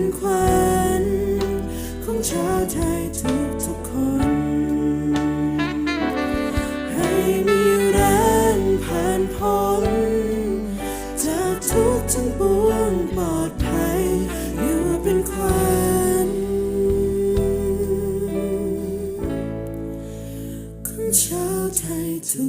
เป็นควันของชาวไทยทุกทุกคน ให้มีรันผ่านพ้นจากทุกทั้งปวงปลอดภัยอยู่เป็นควันของชาวไทยทุก